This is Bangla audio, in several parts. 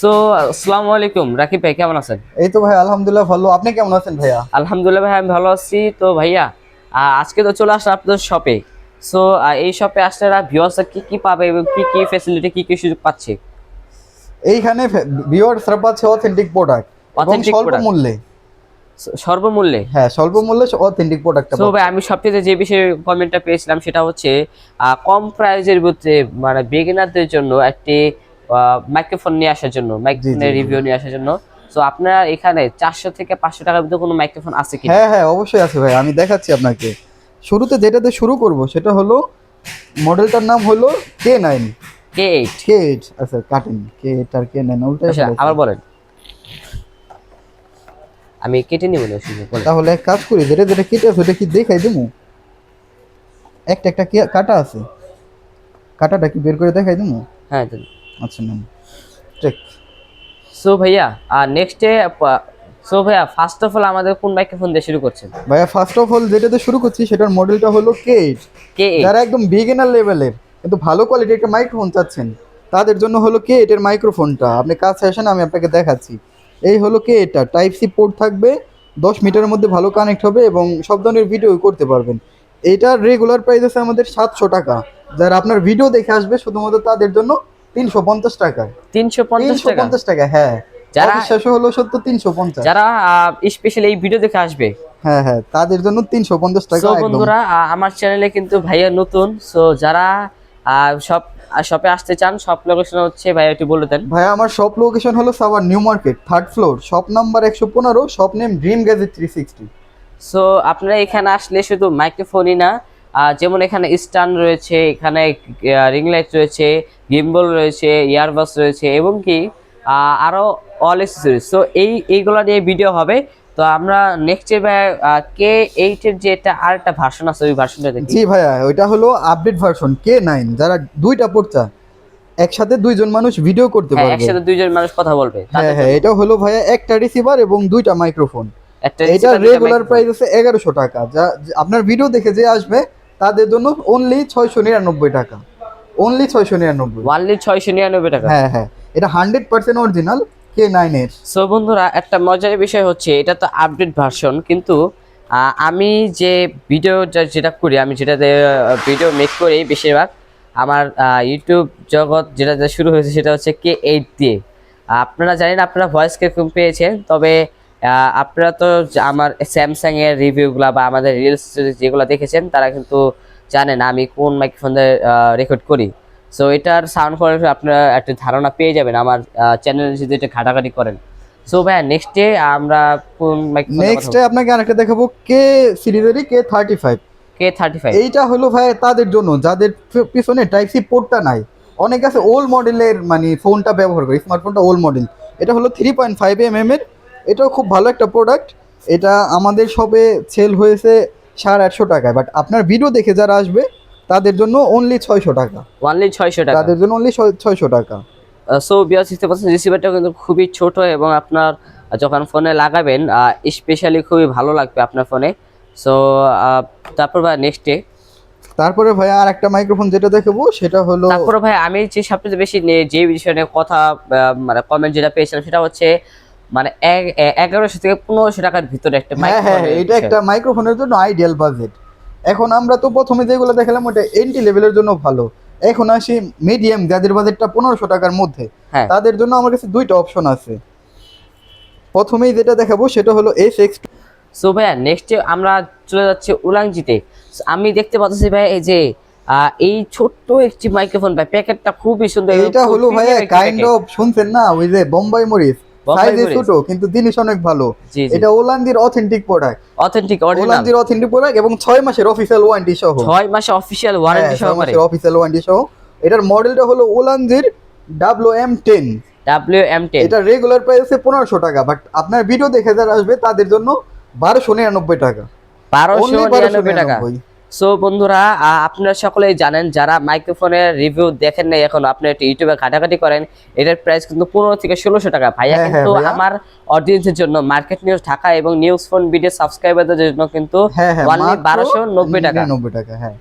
সো আসসালামু আলাইকুম। রাকিব ভাই কেমন আছেন? এই তো ভাই আলহামদুলিল্লাহ ভালো। আপনি কেমন আছেন ভাইয়া? আলহামদুলিল্লাহ ভাই আমি ভালো আছি। তো ভাইয়া আজকে তো চলে আসলাম আপনাদের শপে সো এই শপে আসলে ভিউয়ার্সরা কি কি পাবে এবং কি কি ফ্যাসিলিটি কি কি সুযোগ পাচ্ছে? এইখানে ভিউয়ার্সরা পাচ্ছে অথেন্টিক প্রোডাক্ট এবং স্বল্প মূল্যে সর্বমূল্যে হ্যাঁ স্বল্প মূল্যে অথেন্টিক প্রোডাক্টটা তো ভাই আমি সবচেয়ে যে বিষয়ে কমেন্টটা পেয়েছিলাম সেটা হচ্ছে কম প্রাইজের মধ্যে মানে বিগিনারদের জন্য একটি মাইক্রোফোন নিয়ে আসার জন্য মাইক্রোফোনের। রিভিউ নিয়ে আসার জন্য। তো আপনার এখানে চারশো থেকে পাঁচশো টাকার মধ্যে কোনো মাইক্রোফোন আছে কি হ্যাঁ হ্যাঁ অবশ্যই আছে ভাই আমি দেখাচ্ছি আপনাকে। শুরুতে যেটাতে শুরু করব সেটা হলো মডেলটার নাম হলো K nine K eight K eight আচ্ছা কাটেন কে এইট আর কে নাইন উল্টা আবার বলেন। আমি কেটে নিব না শুধু তাহলে এক কাজ করি যেটা যেটা কেটে আছে ওটা কি দেখাই দেবো একটা একটা কাটা আছে। কাটাটা কি বের করে দেখাই দেবো হ্যাঁ আচ্ছা ম্যাম ঠিক। সো ভাইয়া আর নেক্সটে সো ভাইয়া ফার্স্ট অফ অল আমাদের কোন মাইক্রোফোন দিয়ে শুরু করছেন? ভাইয়া ফার্স্ট অফ অল যেটাতে শুরু করছি সেটার মডেলটা হলো কে এইট কে যারা একদম বিগিনার লেভেলের কিন্তু ভালো কোয়ালিটির একটা মাইক্রোফোন চাচ্ছেন তাদের জন্য হলো কে এটার মাইক্রোফোনটা আপনি কাজ আসেন আমি আপনাকে দেখাচ্ছি। এই হলো কে এটা টাইপ সি পোর্ট থাকবে দশ মিটারের মধ্যে ভালো কানেক্ট হবে এবং সব ধরনের ভিডিও করতে পারবেন। এইটার রেগুলার প্রাইস আছে আমাদের সাতশো টাকা। যারা আপনার ভিডিও দেখে আসবে শুধুমাত্র তাদের জন্য তিনশো পঞ্চাশ টাকা। তিনশো পঞ্চাশ তিনশো টাকা পঞ্চাশ টাকা হ্যাঁ। যারা- অবিশ্বাস্য হলো সত্য তিনশো পঞ্চাশ। যারা স্পেশালি এই ভিডিও দেখে আসবে। হ্যাঁ হ্যাঁ তাদের জন্য তিনশো পঞ্চাশ টাকা একদম। বন্ধুরা আমার চ্যানেলে কিন্তু ভাইয়া নতুন। সো যারা সব শপে আসতে চান সব লোকেশন হচ্ছে ভাইয়া একটু বলে দেন। ভাই আমার শপ লোকেশন হলো Savar new market third floor shop number একশো পনেরো shop name dream gadget three sixty so আপনারা এখানে আসলে শুধু মাইক্রোফোনই না যেমন এখানে স্ট্যান্ড রয়েছে এখানে রিং লাইট রয়েছে গিম্বল রয়েছে ইয়ারবাস রয়েছে এবং কি আহ, আরও অল এক্সেসরিজ সো এই এইগুলো নিয়ে ভিডিও হবে। তো আমরা নেক্সট কে এইটের যে একটা আর একটা ভার্সন আছে ওই ভার্সনটা দেখি। জি ভাইয়া ওইটা হলো আপডেট ভার্সন কে নাইন যারা দুইটা পড়তা একসাথে দুইজন মানুষ ভিডিও করতে হ্যাঁ পারবে। একসাথে দুইজন মানুষ কথা বলবে। হ্যাঁ হ্যাঁ এটা হলো ভাইয়া একটা রিসিভার এবং দুইটা মাইক্রোফোন একটা এটা রেগুলার প্রাইস আছে এগারোশো টাকা। যা- আপনার ভিডিও দেখে যে আসবে তাদের জন্য অনলি ছয়শো নিরানব্বই টাকা। অনলি ছয়শো নিরানব্বই। ওয়ানলি ছয়শো নিরানব্বই টাকা। হ্যাঁ হ্যাঁ। এটা hundred percent original K nine এর। সো বন্ধুরা একটা মজার বিষয় হচ্ছে এটা তো আপডেট ভার্সন কিন্তু আমি যে ভিডিও যেটা করি আমি যেটাতে ভিডিও মেক করি বেশিরভাগ আমার ইউটিউব জগৎ যেটা শুরু হয়েছে সেটা হচ্ছে কে এইট দিয়ে। আপনারা জানেন আপনারা ভয়েস কীরকম পেয়েছেন তবে আপনারা তো আমার স্যামসাং এর রিভিউগুলো বা আমাদের রিলস যেগুলো দেখেছেন তারা কিন্তু জানেন আমি কোন মাইক্রোফোন দিয়ে রেকর্ড করি। সো এটার সাউন্ড কোয়ালিটি আপনারা একটা ধারণা পেয়ে যাবেন আমার চ্যানেলে যদি এটা ঘাটাঘাটি করেন। সো ভাইয়া নেক্সট ডে আমরা কোন নেক্সটে আপনাকে আরেকটা দেখাবো K সিরিজেরই K thirty five K thirty five এইটা হলো ভাই তাদের জন্য যাদের পিছনে টাইপ সি পোর্টটা নাই। অনেক আছে ওল্ড মডেলের মানে ফোনটা ব্যবহার করে স্মার্টফোনটা ওল্ড মডেল এটা হলো three point five M M এর এটাও খুব ভালো একটা প্রোডাক্ট এটা আমাদের সবে সেল হয়েছে সাড়ে আটশো টাকায় বাট আপনার ভিডিও দেখে যারা আসবে তাদের জন্য অনলি ছয়শো টাকা। ওয়ানলি ছয়শো টাকা। তাদের জন্য অনলি ছয়শো টাকা। সো বিয়ার সিক্সটি পার্সেন্ট রিসিভারটা কিন্তু খুবই ছোট এবং আপনার যখন ফোনে লাগাবেন স্পেশালি খুবই ভালো লাগবে আপনার ফোনে সো তারপর ভাই নেক্সট ডে তারপরে ভাই আর একটা মাইক্রোফোন যেটা দেখাবো সেটা হলো তারপরে ভাই আমি যে সবচেয়ে বেশি যে বিষয়ে কথা মানে কমেন্ট যেটা পেয়েছিলাম সেটা হচ্ছে মানে এগারোশো থেকে পনেরোশো টাকার ভিতরে একটা হ্যাঁ হ্যাঁ হ্যাঁ, এটা একটা মাইক্রোফোনের জন্য আইডিয়াল বাজেট এখন আমরা তো প্রথমে যেগুলো দেখালাম ওটা এন্ট্রি লেভেলের জন্য ভালো। এখন আসি মিডিয়াম যাদের বাজেটটা পনেরোশো টাকার মধ্যে হ্যাঁ। তাদের জন্য আমার কাছে দুইটা অপশন আছে। প্রথমেই যেটা দেখাবো সেটা হলো এস এক্স সো ভাইয়া নেক্সট আমরা চলে যাচ্ছি উলাংজিতে। আমি দেখতে পাচ্ছি ভাই এই যে এই ছোট্ট একটি মাইক্রোফোন ভাই প্যাকেটটা খুবই সুন্দর এটা হলো ভাইয়া কাইন্ড অফ শুনছেন না? ওই যে বোম্বাই মরিচ। সাইজে। ছোট কিন্তু জিনিস অনেক ভালো। এটা ওলান্দির অথেন্টিক প্রোডাক্ট অথেন্টিক ওলান্দির অথেন্টিক প্রোডাক্ট এবং মাসের অফিসিয়াল ওয়ারেন্টি সহ। ছয় মাসে অফিসিয়াল ওয়ারেন্টি অফিসিয়াল ওয়ারেন্টি সহ। এটার মডেলটা হলো ওলান্দির W M ten W M ten এটা রেগুলার প্রাইস আছে পনেরোশো টাকা বাট আপনার ভিডিও দেখে যারা আসবে তাদের জন্য বারোশো নিরানব্বই টাকা। বারোশো 1299 টাকা। সো বন্ধুরা আপনারা সকলেই জানেন যারা মাইক্রোফোনের রিভিউ দেখেন নাই এখন আপনি একটু ইউটিউবে ঘাটাঘাটি করেন এটার প্রাইস কিন্তু পনেরো থেকে ষোলোশো টাকা ভাইয়া। হ্যাঁ, হ্যাঁ, কিন্তু আমার অডিয়েন্সের জন্য মার্কেট নিউজ ঢাকা এবং নিউজ ফোন ভিডিও সাবস্ক্রাইবারদের জন্য কিন্তু হ্যাঁ অনলি বারোশো নব্বই টাকা। নব্বই টাকা হ্যাঁ।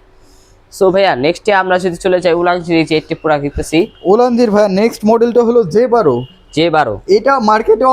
সো ভাইয়া নেক্সট আমরা যদি চলে যাই উলাংজি যে একটি প্রোডাক্ট দিতেছি ওলান্দির ভাই নেক্সট মডেলটা হলো জে বারো জে বারো এটা মার্কেটে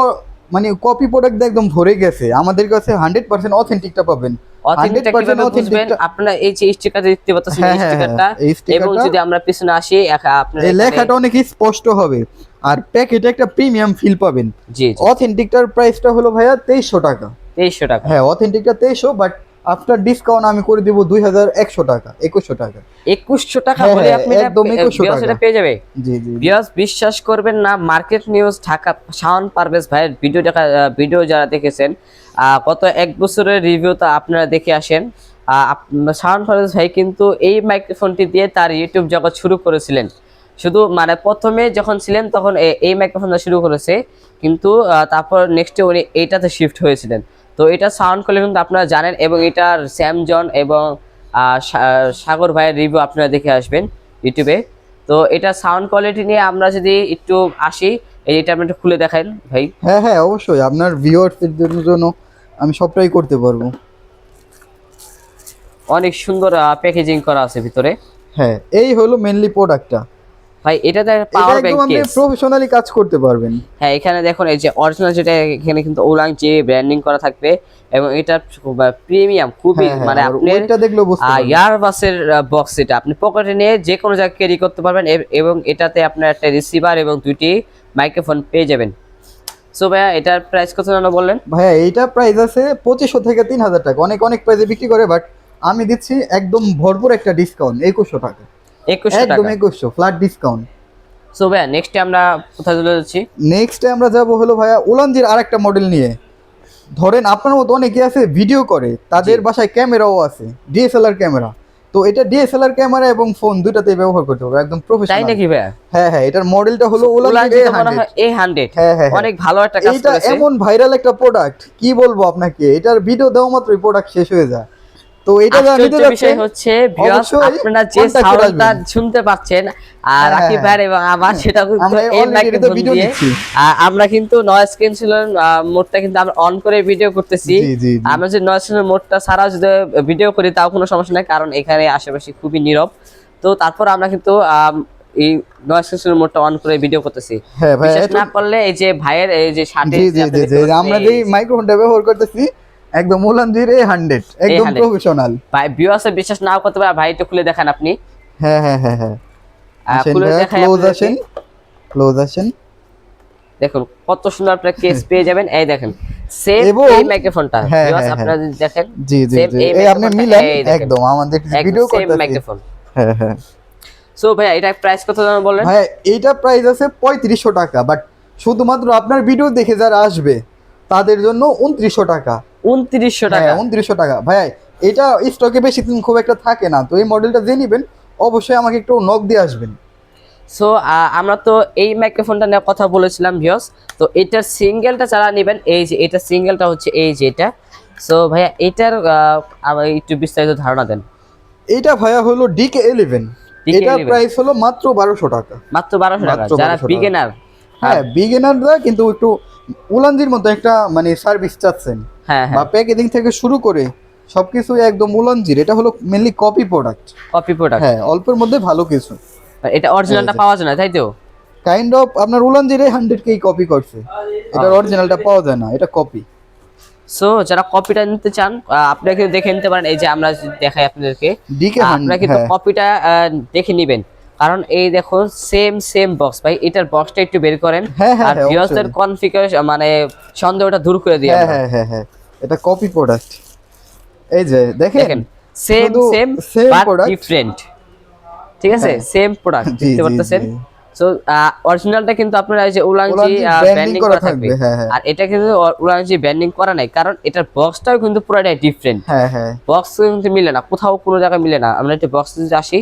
মানে কপি প্রোডাক্ট একদম ভরে গেছে। আমাদের কাছে হান্ড্রেড পার্সেন্ট অথেন্টিকটা পাবেন। অথেন্টিকটা 100% কীভাবে বুঝবেন? authentic- আপনারা এই যে স্টিকারটা দেখতে পাচ্ছেন হ্যাঁ, হ্যাঁ, স্টিকারটা হ্যাঁ, এবং যদি আমরা পিছনে আসি আপনারা লেখাটা অনেক স্পষ্ট হবে। আর প্যাকেটে একটা প্রিমিয়াম ফিল পাবেন। জি জি। অথেন্টিকটার প্রাইসটা হলো ভাইয়া তেইশশো টাকা। তেইশশো টাকা। হ্যাঁ অথেন্টিকটা তেইশশো বাট আফটার ডিসকাউন্ট আমি করে দিব দুই হাজার একশো টাকা একুশশো টাকা। একুশশো টাকা হ্যাঁ, বলে হ্যাঁ, আপনি একদম পে- 2100 বিয়াস এটা টাকা। পেয়ে যাবে। জি জি। বিয়াস বিশ্বাস করবেন না মার্কেট নিউজ ঢাকা শাওন পারভেজ ভাইয়ের ভিডিও দেখা ভিডিও যারা দেখেছেন গত এক বছরের রিভিউ তো আপনারা দেখে আসেন। শাওন পারভেজ ভাই কিন্তু এই মাইক্রোফোনটি দিয়ে তার ইউটিউব জগৎ শুরু করেছিলেন। শুধু মানে প্রথমে যখন ছিলেন তখন এই মাইক্রোফোনটা শুরু করেছে কিন্তু তারপর নেক্সটে উনি এইটাতে শিফট হয়েছিলেন। তো এটা সাউন্ড কোয়ালিটি কিন্তু আপনারা জানেন এবং এটার স্যামজন এবং সাগর ভাইয়ের রিভিউ আপনারা দেখে আসবেন ইউটিউবে তো এটা সাউন্ড কোয়ালিটি নিয়ে আমরা যদি একটু আসি এই এটা আপনি একটু খুলে দেখান ভাই। হ্যাঁ হ্যাঁ অবশ্যই। আপনার ভিউয়ার্সের জন্য আমি সবটাই করতে পারব। অনেক সুন্দর প্যাকেজিং করা আছে ভিতরে। হ্যাঁ এই হলো মেনলি প্রোডাক্টটা ভাই এটাতে এটা পাওয়ার ব্যাংক আপনি প্রফেশনালি কাজ করতে পারবেন। হ্যাঁ এখানে দেখুন এই যে অরিজিনাল যেটা এখানে কিন্তু ওলাং যে ব্র্যান্ডিং করা থাকবে এবং এটা প্রিমিয়াম খুবই হ্যাঁ, হ্যাঁ, মানে আর আপনার ওইটা দেখলেও বুঝতে পারবেন। ইয়ারবাসের বক্স এটা। আপনি পকেটে নিয়ে যে কোনো জায়গায় ক্যারি করতে পারবেন এবং এটাতে আপনার একটা রিসিভার এবং দুইটি মাইক্রোফোন পেয়ে যাবেন। সো ভাইয়া এটার প্রাইস কত জানো বললেন? ভাইয়া এইটা প্রাইস আছে পঁচিশশো থেকে তিন হাজার টাকা। অনেক অনেক প্রাইসে বিক্রি করে বাট আমি দিচ্ছি একদম ভরপুর একটা ডিসকাউন্ট একুশশো টাকা। একুশশো একদম একুশশো ফ্ল্যাট ডিসকাউন্ট সো ভাইয়া নেক্সটে আমরা কোথায় চলে যাচ্ছি? নেক্সটে আমরা যাব হলো ভাইয়া উলানজির আর একটা মডেল নিয়ে। ধরেন আপনার মতো অনেকে আছে ভিডিও করে। তাদের বাসায় ক্যামেরাও আছে ডিএসএলআর ক্যামেরা তো এটা ডিএসএলআর ক্যামেরা এবং ফোন দুটাতে ব্যবহার করতে হবে একদম তাই নাকি ভাইয়া? হ্যাঁ হ্যাঁ এটার মডেলটা হলো যেটা মনে হয় এ হান্ড্রেড হ্যাঁ হ্যাঁ। অনেক ভালো একটা কাজ করেছে। এমন ভাইরাল একটা প্রোডাক্ট কি বলব আপনাকে? এটার ভিডিও দেওয়া মাত্রই প্রোডাক্ট শেষ হয়ে যায়। তো এটা নিতে বিষয় হচ্ছে অবশ্যই আপনারা যে সাউন্ডটা শুনতে পাচ্ছেন আর হ্যাঁ, রাকিব হ্যাঁ, ভাই এবং আমার সেটা কিন্তু এই মাইক্রোফোন দিয়ে আমরা কিন্তু নয়েজ ক্যান্সেলের মোডটা কিন্তু আমরা অন করে ভিডিও করতেছি। আমরা যদি নয়েজ ক্যান্সেলের মোডটা ছাড়া যদি ভিডিও করি তাও কোনো সমস্যা নাই কারণ এখানে আশেপাশে খুবই নীরব। তো তারপর আমরা কিন্তু এই নয়েজ ক্যান্সেলের মোডটা অন করে ভিডিও করতেছি। হ্যাঁ ভাই না করলে এই যে ভাইয়ের এই যে শার্টে আমরা যেই মাইক্রোফোনটা ব্যবহার করতেছি একদম উলানজির এ হান্ড্রেড একদম 100 প্রফেশনাল ভাই ভিউয়ার্সে বিশ্বাস নাও করতে পারে ভাই একটু খুলে দেখান আপনি। হ্যাঁ হ্যাঁ হ্যাঁ হ্যাঁ। খুলে দেখাই ক্লোজ। আসেন ক্লোজ আসেন। দেখুন কত সুন্দর আপনার কেস পেয়ে যাবেন। এই দেখেন সেম এই মাইক্রোফোনটা হ্যাঁ, ভিউয়ার্স হ্যাঁ, আপনারা যদি দেখেন জি জি এই আপনি মিলেন। একদম আমাদের ভিডিও সেম মাইক্রোফোন হ্যাঁ হ্যাঁ। সো ভাই এটা প্রাইস কত জানেন বলেন? ভাই এইটা প্রাইস আছে পঁয়ত্রিশশো টাকা বাট শুধুমাত্র আপনার ভিডিও দেখে যারা আসবে তাদের জন্য উনত্রিশশো টাকা। 2900 টাকা। হ্যাঁ উনত্রিশশো টাকা। ভাই এটা স্টকে বেশি দিন খুব একটা থাকে না। তো এই মডেলটা যে নেবেন অবশ্যই আমাকে একটু নক দিয়ে আসবেন। সো আমরা তো এই মাইক্রোফোনটা নিয়ে কথা বলেছিলাম ভিউয়ার্স তো এটার সিঙ্গেলটা যারা নেবেন এই যে এটা সিঙ্গেলটা হচ্ছে এই যে এটা। সো ভাইয়া এটার একটু বিস্তারিত ধারণা দেন। এইটা ভাইয়া হলো ডিকে ইলেভেন এটা প্রাইস হলো মাত্র বারোশো টাকা। মাত্র বারোশো টাকা। যারা 1200 টাকা। বিগিনার হ্যাঁ বিগিনাররা কিন্তু একটু উলানজির মতো একটা মানে সার্ভিস চাচ্ছেন। হ্যাঁ বা হ্যাঁ প্যাকেজিং থেকে শুরু করে সবকিছু একদম উলানজির। এটা হলো mainly copy product copy product হ্যাঁ অল্পের মধ্যে ভালো কিছু। এটা অরিজিনালটা পাওয়া যায় না তাই তো? কাইন্ড অফ আপনার উলানজির হান্ড্রেড কেই কপি করছে। এটার অরিজিনালটা পাওয়া যায় না এটা কপি সো যারা কপিটা নিতে চান আপনারা কিন্তু দেখে নিতে পারেন। এই যে আমরা দেখাই আপনাদেরকে। আপনারা কিন্তু কপিটা দেখে নেবেন। কারণ এই দেখো সেম সেম বক্স ভাই এটার বক্সটা একটু বের করেন। হ্যাঁ, হ্যাঁ, আর হ্যাঁ, ভিউয়ার্সদের কনফিগারেশন মানে সন্দেহটা দূর করে দিই হ্যাঁ হ্যাঁ হ্যাঁ হ্যাঁ। এটা কপি প্রোডাক্ট এই যে দেখেন সেম সেম বাট ডিফারেন্ট ঠিক আছে? হ্যাঁ। সেম প্রোডাক্ট দেখতে পারতেছেন। সো অরিজিনালটা কিন্তু আপনারা এই যে উলাংজি উলানজি ব্র্যান্ডিং করা থাকবে হ্যাঁ, হ্যাঁ। আর এটা কিন্তু উলাংজি ব্র্যান্ডিং করা নাই কারণ এটার বক্সটাও কিন্তু পুরোটাই ডিফারেন্ট হ্যাঁ হ্যাঁ। বক্স কিন্তু মিলে না কোথাও কোনো জায়গায় মিলে না। আমরা একটু বক্স যদি আসি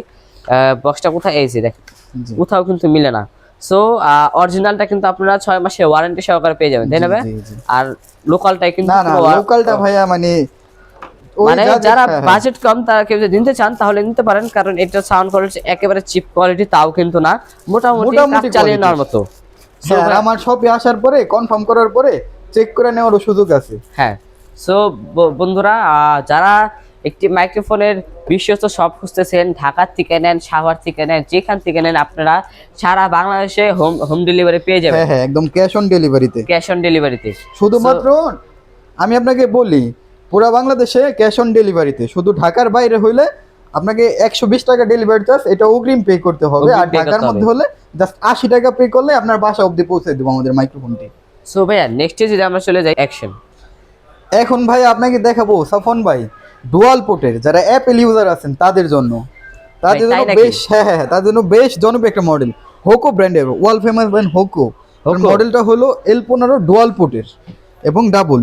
বক্সটা কোথায়? এই যে দেখ জি। কোথাও কিন্তু মিলে না। সো অরিজিনালটা কিন্তু আপনারা ছয় মাসে ওয়ারেন্টি সহকারে পেয়ে যাবেন তাই না। আর লোকালটাই কিন্তু না না লোকালটা ভাইয়া মানে মানে যারা হ্যাঁ, হ্যাঁ। বাজেট কম তারা কেউ যদি নিতে চান তাহলে নিতে পারেন কারণ এটা সাউন্ড কোয়ালিটি একেবারে চিপ কোয়ালিটি তাও কিন্তু না। মোটামুটি কাজ চালিয়ে। নেওয়ার মতো। হ্যাঁ, আমার শপে আসার পরে কনফার্ম করার পরে চেক করে নেওয়ারও সুযোগ আছে। হ্যাঁ। সো বন্ধুরা যারা একটি মাইক্রোফোনের বিশ্বস্ত সব খুঁজতেছেন ঢাকার থেকে নেন সাভার থেকে নেন যেখান থেকে নেন আপনারা সারা বাংলাদেশে হোম হোম ডেলিভারি পেয়ে যাবেন। হ্যাঁ হ্যাঁ একদম ক্যাশ অন ডেলিভারিতে ক্যাশ অন ডেলিভারিতে শুধুমাত্র আমি আপনাকে বলি পুরো বাংলাদেশে ক্যাশ অন ডেলিভারিতে শুধু ঢাকার বাইরে হইলে আপনাকে একশো বিশ টাকা ডেলিভারি চার্জ এটা অগ্রিম পে করতে হবে। আর ঢাকার মধ্যে হলে জাস্ট আশি টাকা পে করলে আপনার বাসা অবধি পৌঁছে দেবো আমাদের মাইক্রোফোনটি সো ভাইয়া নেক্সট যদি আমরা চলে যাই অ্যাকশন এখন ভাই আপনাকে দেখাবো সাফন ভাই। ডুয়াল পোর্টের যারা অ্যাপেল ইউজার আছেন তাদের জন্য। তাদের জন্য বেশ হ্যাঁ হ্যাঁ হ্যাঁ, তাদের জন্য বেশ জনপ্রিয় একটা মডেল হোকো ব্র্যান্ডের ওয়ার্ল্ড ফেমাস ব্র্যান্ড হোকো মডেলটা হলো এল পনেরো ডুয়াল পোর্টের এবং ডাবল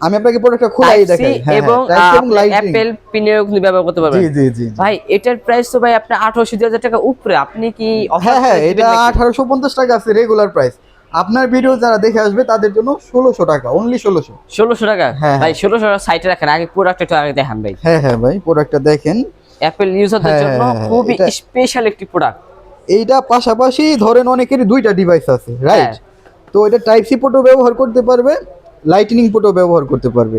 আমি আপনাকে প্রোডাক্টটা খোলাই দেখাই। হ্যাঁ এবং হ্যাঁ, এবং অ্যাপেল পিনেও কিন্তু ব্যবহার করতে পারবেন। জি জি জি ভাই এটার প্রাইস তো ভাই আপনার আঠারোশো দুই হাজার টাকা উপরে। আপনি কি হ্যাঁ হ্যাঁ এটা নাকি? আঠারোশো পঞ্চাশ টাকা আছে রেগুলার প্রাইস আপনার ভিডিও যারা দেখে আসবে তাদের জন্য ষোলোশো টাকা অনলি ষোলোশো। ষোলোশো টাকা? হ্যাঁ, ভাই ষোলোশো টাকা সাইটে রাখেন আগে প্রোডাক্ট একটু আগে দেখান ভাই। হ্যাঁ হ্যাঁ ভাই প্রোডাক্টটা দেখেন। অ্যাপেল ইউজারদের হ্যাঁ, জন্য হ্যাঁ, হ্যাঁ, খুবই স্পেশাল একটি প্রোডাক্ট এইটা পাশাপাশি ধরেন অনেকেরই দুইটা ডিভাইস আছে রাইট হ্যাঁ। তো এটা টাইপ সি পোর্টও ব্যবহার করতে পারবে লাইটনিং পোর্টও ব্যবহার করতে পারবে।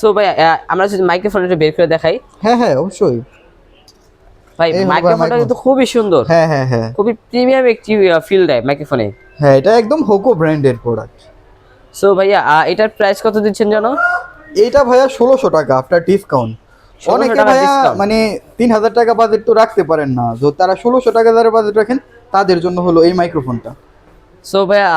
সো ভাই আমরা যদি মাইক্রোফোন একটু বের করে দেখাই। হ্যাঁ হ্যাঁ অবশ্যই। ভাই মাইক্রোফোনটা কিন্তু খুবই সুন্দর। হ্যাঁ হ্যাঁ হ্যাঁ। খুবই প্রিমিয়াম একটি ফিল দেয় মাইক্রোফোনে হ্যাঁ এটা একদম হোকো ব্র্যান্ডের প্রোডাক্ট সো ভাইয়া এটার প্রাইস কত দিচ্ছেন জানো? এটা ভাইয়া ষোলোশো টাকা আফটার ডিসকাউন্ট 1600 অনেকে ভাইয়া মানে তিন হাজার টাকা বাজেট তো রাখতে পারেন না। তো তারা ষোলোশো টাকা যারা বাজেট রাখেন তাদের জন্য হলো এই মাইক্রোফোনটা সো ভাইয়া